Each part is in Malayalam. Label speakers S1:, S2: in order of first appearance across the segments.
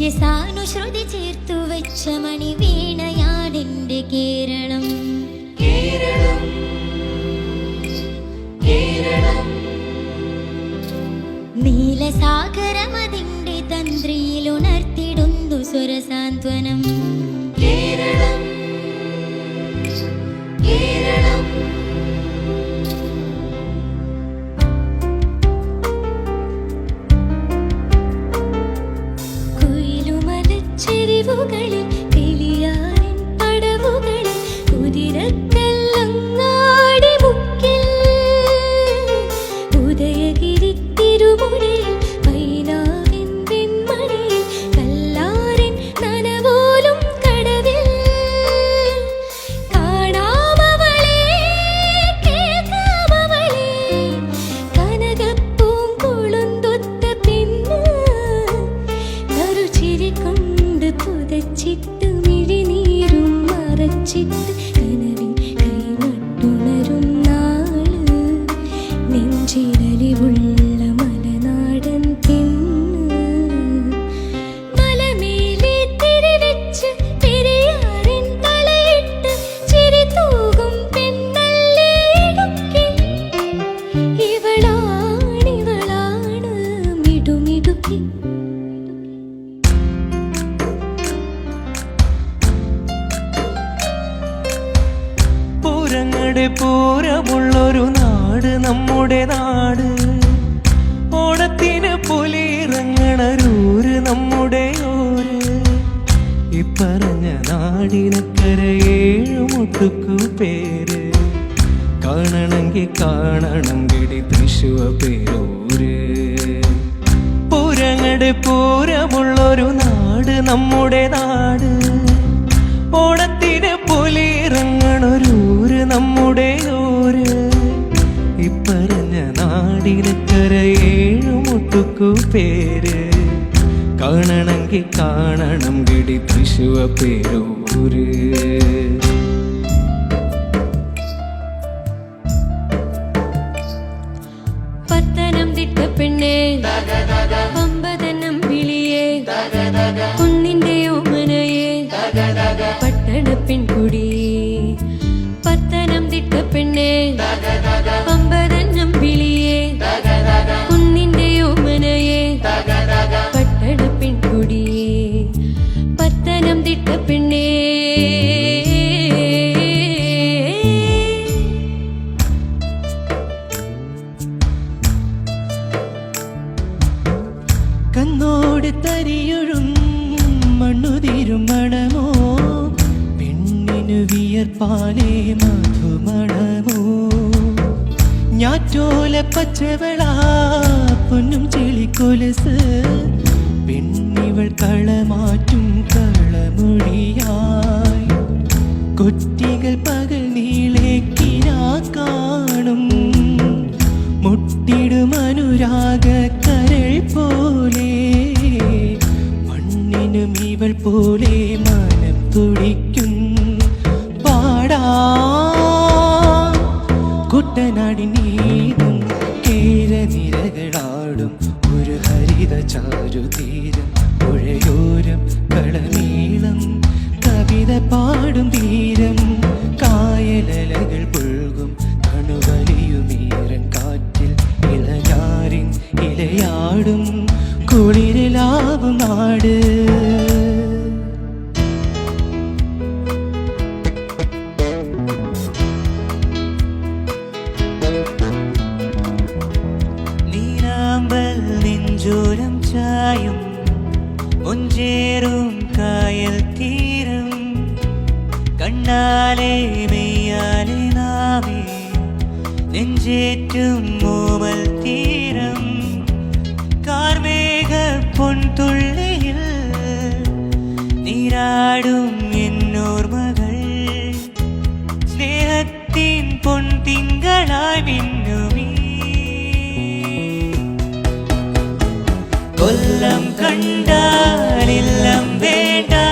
S1: നിത്യസാനുശ്രുതി ചേർത്തു വെച്ച മണി വീണയാടിന്റെ കേരളം
S2: കേരളം കേരളം
S1: നീലസാഗരമതിന്റെ തന്ത്രിയിൽ ഉണർത്തിടുന്നു സ്വരസാന്ത്വനം चित
S3: പൂരങ്ങളുടെ പൂരമുള്ളൊരു നാട് നമ്മുടെ നാട്. ഓണത്തിന് പുലിയിറങ്ങണരൂര് നമ്മുടെ ഊര്. ഇപ്പറഞ്ഞ നാടിനക്കര ഏഴുമുട്ടുക്കു പേര്. കാണണമെങ്കിൽ കാണണം കിടി തൃശുവ പേരൂര്. പൂരങ്ങളുടെ പൂരമുള്ളൊരു നാട് നമ്മുടെ നാട്. ഓണത്തിന് പുലിയിറങ്ങണൊരൂര് നമ്മുടെ ഊര് ഇപ്പറഞ്ഞ നാടിനക്കര ഏഴുമുട്ടുക്കു പേര്. കാണണമെങ്കിൽ കാണണം കിടി തൃശുവ പേരൂര്.
S1: പത്തനംതിട്ട പെണ്ണേ. വിളിയേ. കുന്നിന്റെ പട്ടണ പെണ്ണേ.
S3: മണമോ പെണ്ണിനു വിയർപ്പാലേ മധുമണമോ ഞാറ്റോല പച്ചവള പൊന്നും ചെളിക്കൊലസ് പെണ്ണിവൾ കളമാറ്റും കളമൊഴിയായി. കൊറ്റികൾ പകൽ നീളേക്കിനാ കാണും. മുട്ടിടും അനുരാഗ കരൾ പോലെ. മണ്ണിനും ഇവൾ പോലെ മനം തുടിക്കും ഇലയാടും കുളിരിലാവും നാട് നീരാമ്പൽ നെഞ്ചോരം ചായും ഒഞ്ചേറും കായൽ തീരം കണ്ണാലെ മെയ്യാലെ നാമേ നെഞ്ചേറ്റും മോമൽ തീരം பொன்துள்ளியில் நீராடும் என்னோர் மகள் ஸ்நேகத்தின் பொன் திங்களாய் மின்னுமே. கொல்லம் கண்டால் இல்லம் வேண்டா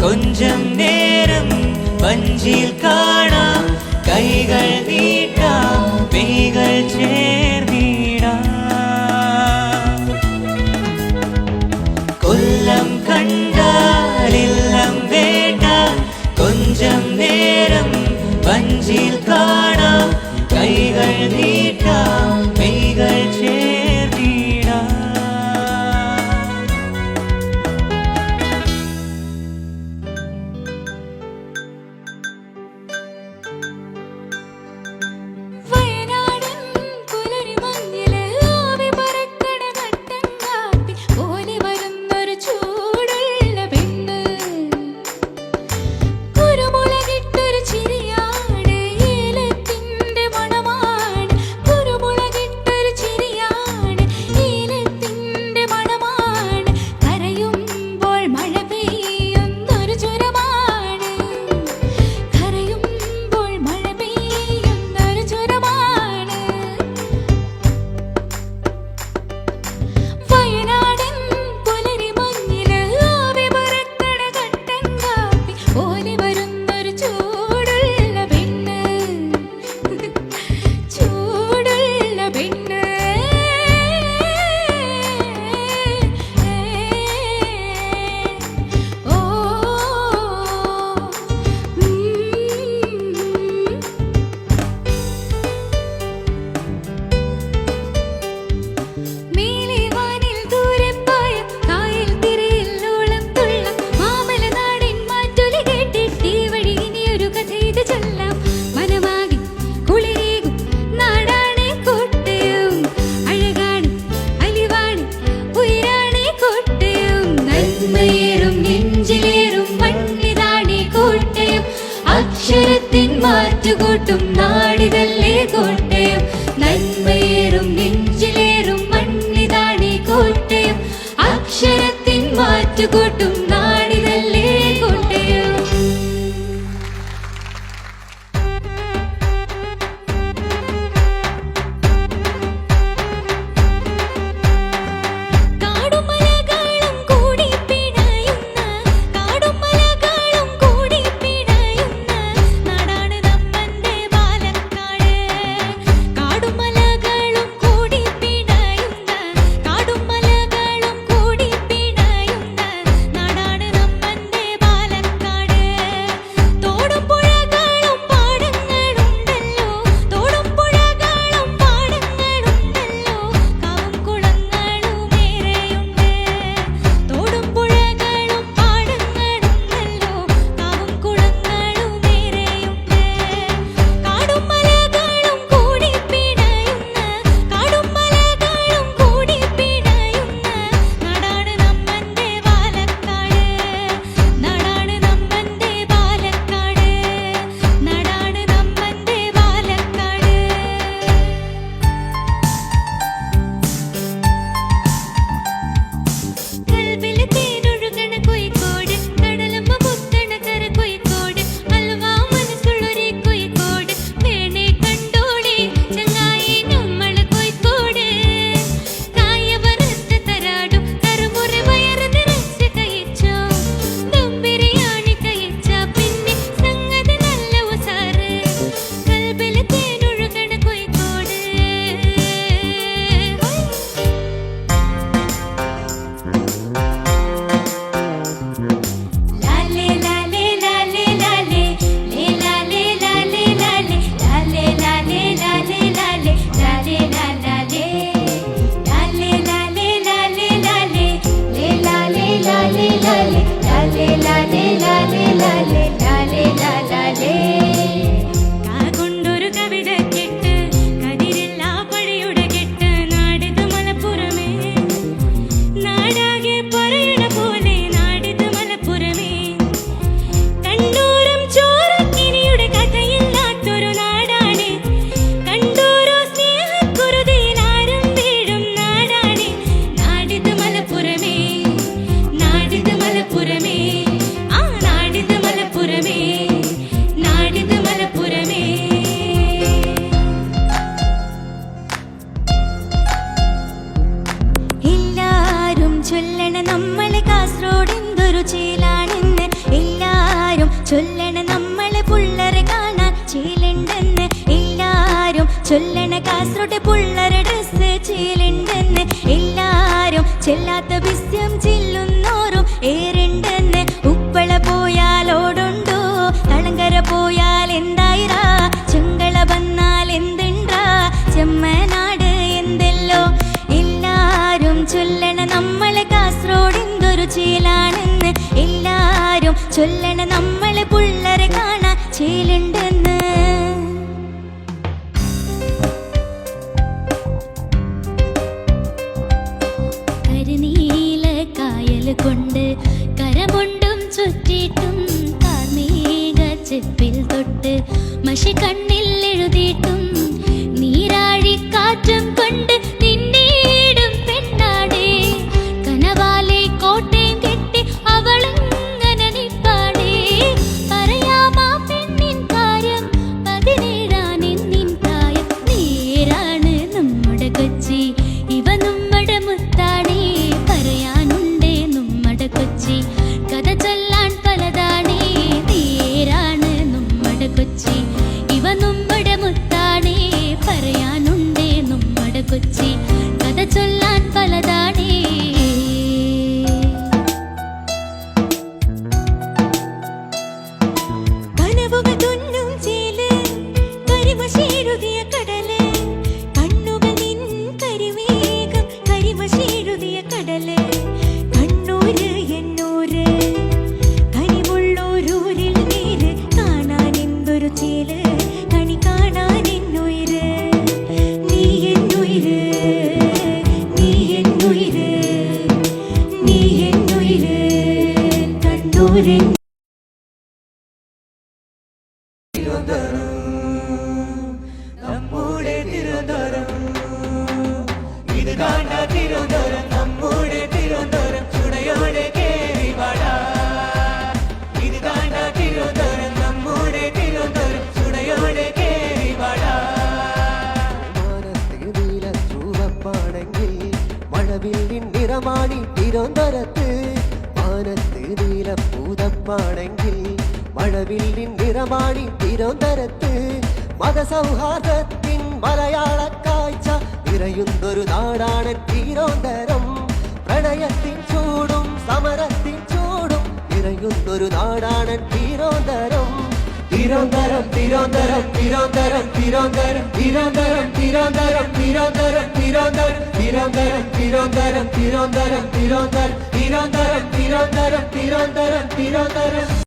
S3: கொஞ்சம் நேரம் பஞ்சில் காணா. கைகள் நீட்டா மெய்கள் சே നേരം
S1: വഞ്ചിയിൽ കാണാം.
S2: രക്തഭിസ്യം ചില്ലുന്നോരും ഏരുണ്ടെന്ന് ഉപ്പള പോയാൽ ഓടുണ്ടോ തളങ്കര പോയാൽ എന്തായിരാ? ചെങ്കള വന്നാൽ എന്തുണ്ടാ? ചെമ്മനാട് എന്തെല്ലോ? എല്ലാരും ചൊല്ലണ നമ്മളെ കാസർഗോഡ് എന്തൊരു ചീലാണെന്ന്. എല്ലാരും ചൊല്ലണ
S4: மணங்கில் மழவில்லின் நிறமாடி திறந்தரத்து மத சௌഹാർദ്ദത്തിൻ മലയാള കാഴ്ച നിറയുന്നൊരു നാടാണ് തിരോന്തരം പ്രണയത്തിൻ ചൂടും സമരത്തിൻ ചൂടും നിറയുന്നൊരു നാടാണ് തിരോന്തരം
S1: തിരോന്തരം തിരോന്തരം തിരോന്തരം തിരോന്തരം തിരോന്തരം തിരോന്തരം തിരോന്തരം തിരോന്തരം തിരോന്തരം തിരോന്തരം തിരോന്തരം തിരോന്തരം Tirandaram, Tirandaram, Tirandaram, Tirandaram